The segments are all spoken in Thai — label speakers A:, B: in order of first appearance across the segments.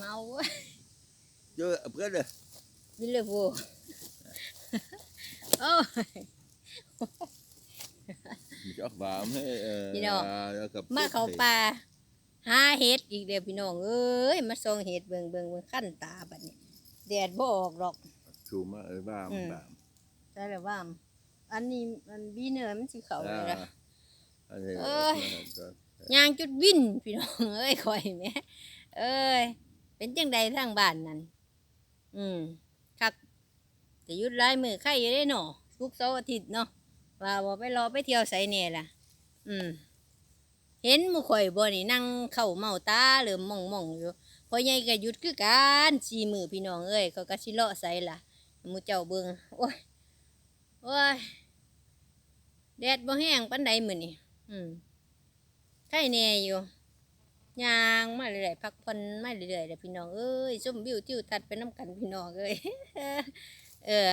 A: เมาเว้ย
B: Chưa ập cái này.
A: วิลเลฟูโอ้ย
B: Chắc vào mới ờ,
A: Gì đâu?
B: à, cặp
A: มา
B: cúc
A: เขา
B: thì-
A: ป่าหาเห็ดอีกเดียวพี่น้องเอ้ยมาส่องเห็ดเบิ่งเบิ่งเบิ่งขั้นตาบัดนี้แดดบ่ออกหรอก
B: chùm á, ở vào
A: Ừ.
B: vào.
A: แต่แบบว่าอันนี้มันบีเนื้อมันสิเขาเลยนะ
B: À, thì-
A: Ơi.
B: Rồi.
A: ยางจุดวินพี่น้องเอ้ยคอยแหม่เอ้ย เป็นจังใดทางบ้านนั่นอืมคักจะยุดหลายมือไข่อยู่ได้เนาะทุกเสาร์อาทิตย์เนาะว่าบ่ไปรอไปเที่ยวไสแน่ล่ะ อืม เห็นหมู่ข่อยบ่นี่นั่งเข้าเมาตาหลือมองมองอยู่พอใหญ่ก็หยุดคือกันสีมือพี่น้องเอ้ยเขาก็สิเลาะใส่ล่ะหมู่เจ้าเบิ่งโอ้ยโอ้ยแดดบ่แห้งปานใดมื้อนี้อืมไข่แน่อยู่ ยางมาเรื่อยๆพักผ่อนมาเรื่อยๆเด้อพี่น้องเอ้ยชมวิวทิวทัศน์ไปน้ำกันพี่น้องเอ้ยเออ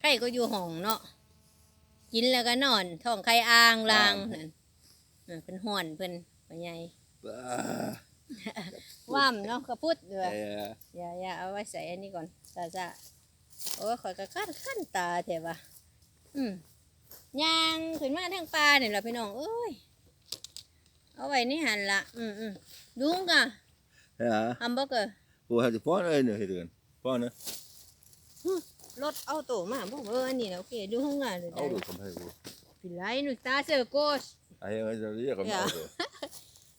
A: ไข่ก็อยู่ห้องเนาะกินแล้วก็นอนท้องไข่อ่างลางนั่นเออเพิ่นห่อนเพิ่นพ่อใหญ่
B: À,
A: ว่ามเนาะกระพุดเด้อ
B: thì, à,
A: อย่าอย่าเอาไว้ใส่อันนี้ก่อนซาซาโอ้ยข่อยก็ขั้นขั้นตาแถวะอืมยางขึ้นมาทางปลาเนี่ยล่ะพี่น้องเอ้ย เอาไว้นี่หันละอืมอืมลุงกะ
B: thế hả?
A: ฮัมเบอร์เกอร์
B: Ủa, thì phó đây nữa thì được. Phó nữa.
A: รถเอาโตมาบอกเอออันนี้นะโอเคดูข้างหน้าเลยได้
B: Ấu được không hay của.
A: พี่ไรหนูตาเสือโกส
B: Ai ơi, giờ lý là còn
A: Dạ.
B: ấu được.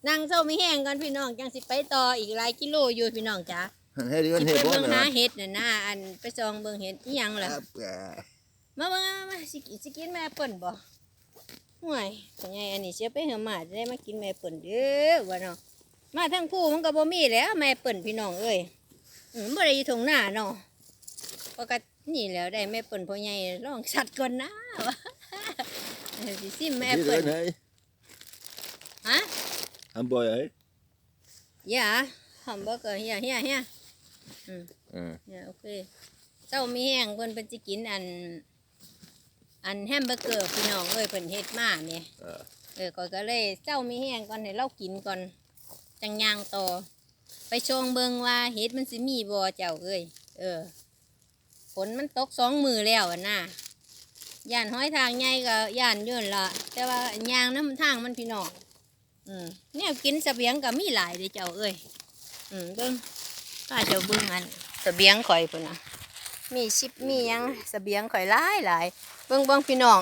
A: นั่งเศร้าไม่แห้งกันพี่น้องจังสิไปต่ออีกหลายกิโลอยู่พี่น้องจ้า
B: Hết đi,
A: สิ
B: hết
A: ไป
B: phó
A: เบิ่งหา
B: nữa.
A: เห็ดน่ะนะอันไปซองเบิ่งเห็ดอีหยังล่ะ
B: Áp gà.
A: มามามามาสิกินสิกินแม่เปิ่นบ่ ห่วยเป็นไงอันนี้เสียไปเหือะมาจะได้มากินแม่เปิ่นเด้อว่าเนาะมาทั้งผู้มันก็บ่มีแหล้วแม่เปิ่นพี่น้องเอ้ยอืมบ่ได้อยู่ตรงหน้าเนาะปกตินี่แหล้วได้แม่เปิ่นพ่อใหญ่ลองสัตว์ก่อนนะว่าเออสิซิมแม่
B: Đi
A: เปิ่น
B: lên đây.
A: ฮะ
B: Ham bò ấy.
A: อย่าฮัมเบอร์เกอร์เฮียเฮียเฮีย
B: Ừ.
A: เนี่ยโอเคเจ้ามีแห้งเพิ่นเป็นสิกินอัน อันแฮมเบอร์เกอร์พี่น้องเอ้ยเพิ่นเฮ็ดมาเนี่ย
B: Ờ.
A: เออก่อยก็เลยเจ้ามีแห้งก่อนให้เรากินก่อน จังย่างต่อ ไปชงเบิงว่าเห็ดมันสิมีบ่เจ้าเอ้ยเออฝนมันตกสองมือแล้วอะนะย่านห้อยทางใหญ่ก็ย่านยื่นละแต่ว่าย่างน้ำทางมันพี่น้องอืมเนี่ยกินเสบียงก็มีหลายเลยเจ้าเอ้ยอืมเบิ้งป้าเจ้าเบิ้งอันเสบียงข่อยพุ่นนะ มีชิปมียังเสบียงข่อยหลายหลายเบิ้งเบิ้งพี่น้อง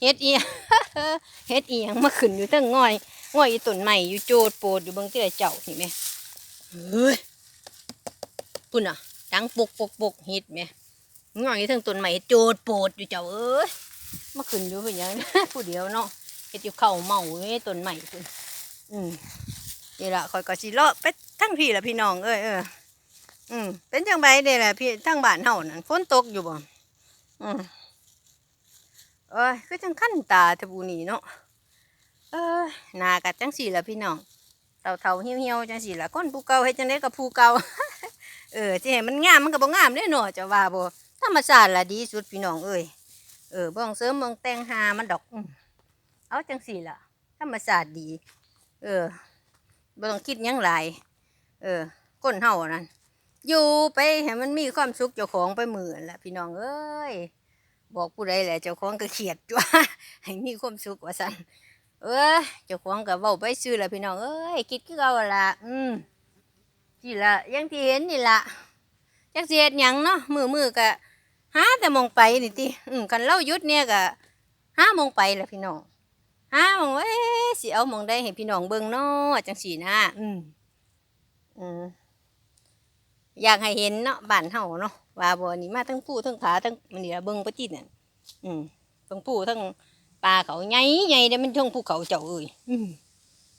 A: เฮ็ดเอียงเฮ็ดเอียงมาขึ้นอยู่เทั้งง่อยง่อยอีต้นใหม่อยู่โจดโปดอยู่เบางที่เจ้านี่แหมเฮ้ยปุ่นอะดังปกปกปกเฮ็ดแหมง่อยอยู่เทั้งต้นใหม่โจดโปดอยู่เจ้าเอ้ยมาขึ้นอยู่เป็นยังผู้เดียวเนาะเฮ็ดอยู่เข้าเมาอยู่ในต้นใหม่พุ่นอืมนี่ละข่อยก็สิเลาะไปทั้งพี่ละพี่น้องเอ้ยเออ อืมเป็นจังไดเด้ล่ะพี่ทั้งบ้านเฮานั่นฝนตกอยู่บ่อืมเอ้ยคือจังขั้นตาทบูนี่เนาะเอ้ยหนากัดจังสี่ละพี่น้องเต่าเท่าเหี่ยวเหี่ยวจังสี่ละคนผู้เก่าเฮ็ดจังไดกับผู้เก่าเออสิให้มันงามมันก็บ่งามเด้เนาะจ้าว่าบ่ธรรมชาติละดีสุดพี่น้องเอ้ยเออบ้องเสริมบ่ต้องแต่งหามันดอกอืมเอาจังสี่ละธรรมชาติดี เออบ่ต้องคิดยังหลายเออคนเฮานั่น อยู่ไปให้มันมีความสุขเจ้าของไปมื้อนั่นละพี่น้องเอ้ยบอกผู้ใดแหละเจ้าของก็เขียดจ้วให้มีความสุขว่าซั่นเอ้ยเจ้าของก็เว้าไปซื่อละพี่น้องเอ้ยคิดคือเก่าละอืมนี่ละยังที่เห็นนี่ละจักสิเฮ็ดหยังเนาะมือมือก็หาแต่มองไปนี่ติอืมคันเรายุดเนี่ยก็หามองไปละพี่น้องหามองว่าเอ๊สิเอามองได้ให้พี่น้องเบิ่งเนาะจังสีนะ อืมอืม อยากให้เห็นเนาะบ้านเฮาเนาะว่าบ่นี่มาทั้งผู้ทั้งผาทั้งมันนี่ละเบิ่งปะจิตนั่นอืมทั้งผู้ทั้งปลาเขาใหญ่ใหญ่เด้มันทั้งภูเขาเจ้าเอ้ยอืม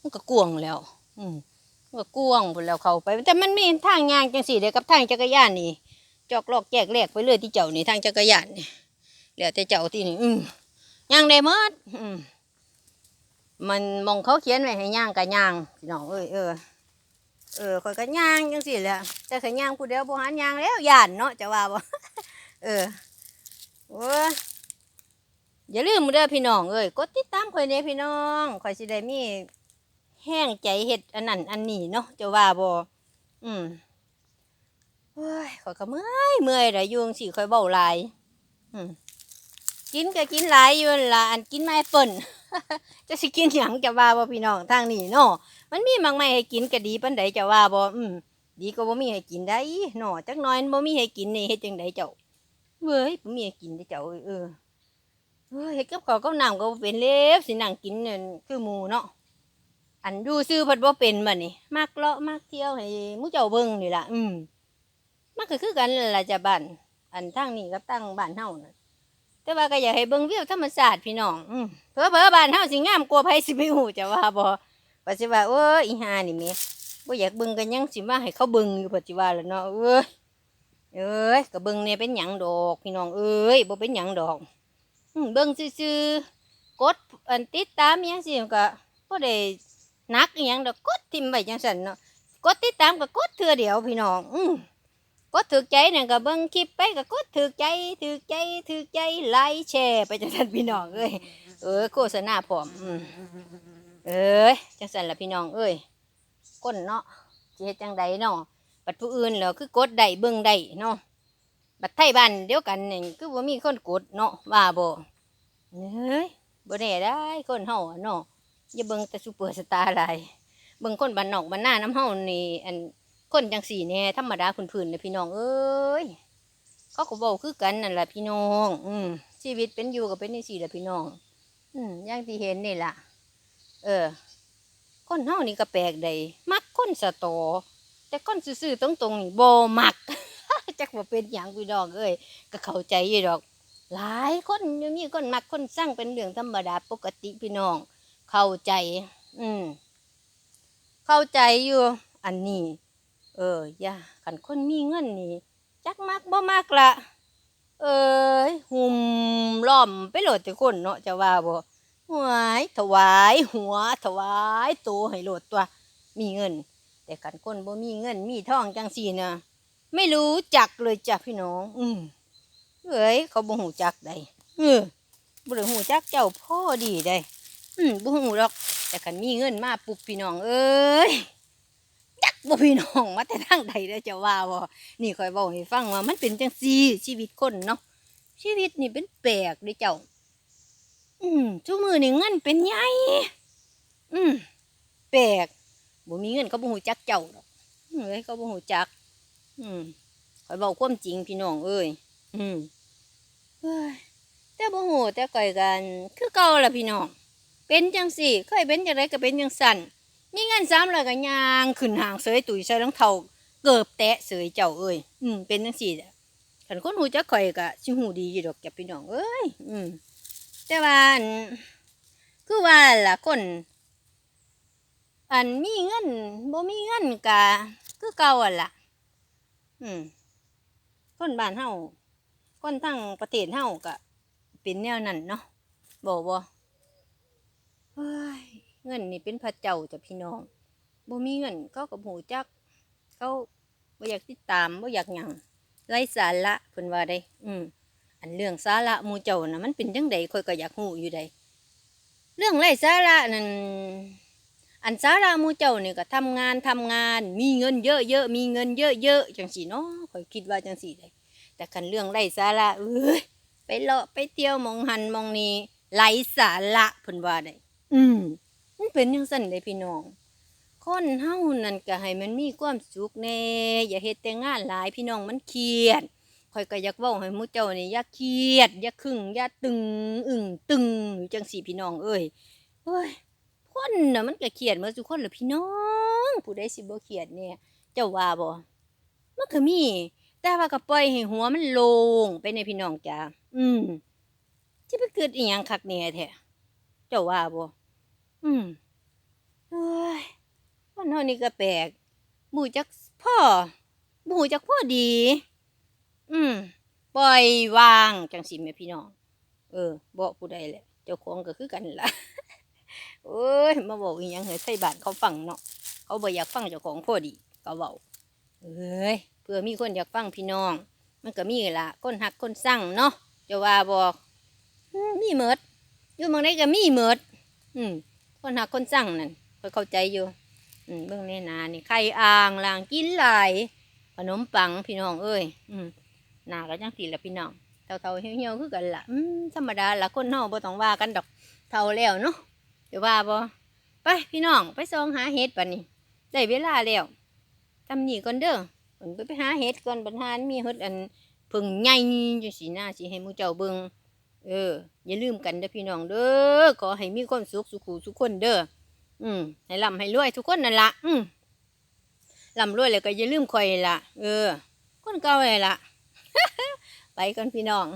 A: มันก็กวงแล้ว อืมมันก็กวงพุ่นแล้วเข้าไป แต่มันมีทางยางจังซี่เด้กับทางจักรยานนี่ จอกลอกแจกแลกไปเลยที่เจ้านี่ทางจักรยานนี่แล้วแต่เจ้าที่นี่ อืมย่างได้หมดอืมมันมองเขาเขียนไว้ให้ย่างก็ย่างพี่น้องเอ้ยเออ เออข่อยก็ย่างจังซี่แหละแต่ข่อยย่างผู้เดียวบ่หันย่างแล้วย่านเนาะจะว่าบ่เออโอ้ยอย่าลืมเด้อพี่น้องเอ้ยกดติดตามข่อยเด้พี่น้องข่อยสิได้มีแห้งใจเฮ็ดอันนั้นอันนี้เนาะจะว่าบ่อืมเฮ้ยข่อยก็เมื่อยเมื่อยได้อยู่จังซี่ข่อยเว้าหลายอืมกินก็กินหลายอยู่ล่ะอันกินไม่เปิ่น จะสิกินหยังจะว่าบ่พี่น้องทางนี้เนาะมันมีมังไม่ให้กินก็ดีปานใดจะว่าบ่อืมดีก็บ่มีให้กินได้เนาะจักหน่อยบ่มีให้กินนี่เฮ็ดจังไดเจ้าเว้ยบ่มีให้กินเด้เจ้าเออเฮ้ยเฮ็ดกับข้าวกับน้ำก็บ่เป็นเล็บสินั่งกินนั่นคือหมู่เนาะอันดูซื่อเพิ่นบ่เป็นบัดนี้มักเลาะมักเที่ยวให้หมู่เจ้าเบิ่งนี่ล่ะอืมมันก็คือกันกันล่ะจ้ะบ้านอันทางนี้กับทางบ้านเฮาน่ะ แต่ว่าก็อยากให้เบิ่งวิวธรรมชาติพี่น้องอืมเผลอเผอบ้านเฮาสิงามกลัว่าไผสิไปฮู้จะว่าบ่ว่าสิว่าโอ้ยอีห่านี่แม่บ่อยากเบิ่งกันยังสิมาให้เขาเบิ่งอยู่ปัจจุบันแล้วเนาะเอ้ยเอ้ยก็เบิ่งเนี่ยเป็นหยังดอก พี่น้องเอ้ยบ่เป็นหยังดอกอืมเบิ่งซื่อๆกดอันติดตามอิหยังสิก็บ่ได้นักอีหยังดอกกดทิ่มไว้จังซั่นเนาะกดติดตามก็กดเทื่อเดียวพี่น้อง อืม กดถือใจนั่นก็เบิ่งคลิปไปก็กดถือใจถือใจถือใจไลค์แชร์ ไปจังซั่นพี่น้องเอ้ยเออโฆษณาพร้อมอืมเอ้ยจังซั่นล่ะพี่น้องเอ้ยก้นเนาะสิเฮ็ดจังใดเนาะบัดผู้อื่นแล้วคือกดได้เบิ่งได้เนาะบัดไทยบ้านเดียวกันนี่คือบ่มีคนกดเนาะว่าบ่เอ้ยบ่แน่ได้คนเฮาอะเนาะอย่าเบิ่งแต่ซุปเปอร์สตาร์หลายเบิ่งคนบ้านนอกบ้านนาน้ำเฮานี่อัน คนจังสี่แน่ธรรมดาพื้นๆเลยพี่น้องเอ้ยเขาก็บอกคือกันนั่นแหละพี่น้อง อืมชีวิตเป็นอยู่ก็เป็นในสี่แหละพี่น้อง อืมอย่างที่เห็นนี่ล่ะเออคนเฮานี่ก็แปลกใดมักคนสตอ แต่คนซื่อๆตรงๆนี่บ่มักจักว่าเป็นหยังพี่น้องเอ้ยก็เข้าใจอยู่ดอก หลายคนยังมีคนมักคนสร้างเป็นเรื่องธรรมดาปกติพี่น้อง เข้าใจ อืมเข้าใจอยู่ อันนี้ เออย่าขันคนมีเงินนี่จักมักบ่มักละเอ้ยหุ่มล้อมไปโหลดแต่คนเนาะจะว่าบ่หวายถวายหัวถวายตัวให้โหลดตัว มีเงิน แต่ขันคนบ่มีเงินมีทองจังสี่นะไม่รู้จักเลยจ้ะพี่น้อง อืมเอ้ยเขาบ่หูจักได้เออบ่ได้หูจักเจ้าพ่อดีได้อืมบ่หูหรอก แต่ขันมีเงินมาปุ๊บพี่น้องเอ้ย บ่พี่น้องมาแต่ทางใดเด้อจะว่าบ่นี่คอยบอกให้ฟังว่ามันเป็นจังซี่ชีวิตคนเนาะชีวิตนี่เป็นแปลกเด้เจ้า อืมทุกมือนี่เงินเป็นใหญ่อืมแปลกบ่มีเงินเขาบ่ฮู้จักเจ้าดอกเอ้ยเขาบ่ฮู้จัก อืมคอยบอกความจริงพี่น้องเอ้ยอืมเฮ้ยแต่บ่ฮู้แต่ก่อยกัน คือเก่าล่ะพี่น้องเป็นจังซี่เคยเป็นจังไดก็เป็นจังสั่น มีเงินสามร้อยก็ยางขึ้นหางเสยตุยใส่รองเท้าเกือบแตะเสยเจ้าเอ้ยอืมเป็นจังซี่แหละขันคนหูจักข่อยก็สิหูดีอยู่ดอกแกพี่น้องเอ้ยอืมแต่ว่าคือว่าล่ะคนอันมีเงินบ่มีเงินก็คือเก่าอะล่ะ อืมคนบ้านเฮาคนทั้งประเทศเฮาก็เป็นแนวนั้นเนาะบ่บ่เฮ้ย เงินนี่เป็นพระเจ้าจ้ะพี่น้องบ่มีเงินเขากับหูจัก เขาบ่อยากติดตามบ่อยากหยังไร้สาระเพิ่นว่าได้ อืมอันเรื่องสาระมูเจ้าน่ะมันเป็นจังใดข่อยก็อยากฮู้อยู่ใดเรื่องไร้สาระนั่นอันสาระมูเจ้านี่ก็ทำงานทำงาน มีเงินเยอะๆมีเงินเยอะๆจังซี่เนาะข่อยคิดว่าจังซี่ได้แต่คันเรื่องไร้สาระเอ้ยไปเลาะไปเที่ยวมองหันมองนี้ไร้สาระเพิ่นว่าได้อืม มันเป็นจังซั่นเลยพี่น้องคนเฮานั่นก็ให้มันมีความสุขแน่อย่าเฮ็ดแต่งานหลายพี่น้องมันเครียดข่อยก็อยากเว้าให้หมู่เจ้านี่อย่าเครียดอย่าขึงอย่าตึงอึ้งตึงอยู่จังสี่พี่น้องเอ้ยเฮ้ยคนน่ะมันก็เครียดหมดทุกคนแหละพี่น้องผู้ใดสิบ่เครียดเนี่ยเจ้าว่าบ่มันก็มี แต่ว่าก็ปล่อยให้หัวมันโล่งไปในพี่น้องจ้าอืมสิไปเกิดอีหยังคักแหน่แท้เจ้าว่าบ่ อืมเอ้ยคนเฮานี่ก็แปลกบูจักพ่อบูจักพ่อดี อืมปล่อยวางจังสิแม่พี่น้อง เออบอกผู้ใดแหละ เจ้าของก็คือกันล่ะโอ้ยมาบอกอีหยังให้ไทบ้านเขาฟังเนาะเขาบ่อยากฟังเจ้าของพ่อดีก็เว้าเอ้ยเพื่อมีคนอยากฟังพี่น้อง มันก็มีล่ะคนหักคนสั่งเนาะจะว่าบอกมีเมิดอยู่หมองใดก็มีเมิด อืม คนหาคนสั่งนั่นข้อยเข้าใจอยู่ อืมเบิ่งในนานี่ไข่อ่างล่างกินหลายขนมปังพี่น้องเอ้ยอืมนาก็จังสีละพี่น้องเท่าๆเหี่ยวๆคือกันละอืมธรรมดาละคนเฮาบ่ต้องว่ากันดอกเท่าแล้วเนาะเดี๋ยวว่าบ่ไปพี่น้องไปส่องหาเห็ดปันนี้ได้เวลาแล้วทำนี่ก่อนเด้อเพิ่นไปไปหาเห็ดก่อนบรรหารมีเห็ดอันพิ่งใหญ่จังสีหน้าสิให้มู่เจ้าเบิ่ง เออ อย่าลืมกันเด้อพี่น้องเด้อขอให้มีความสุขสุขุทุกคนเด้ออืมให้ร่ำให้รวยทุกคนนั่นละอืมร่ำรวยแล้วก็อย่าลืมคอยละเออ คนเก่าเลยละไปกันพี่น้อง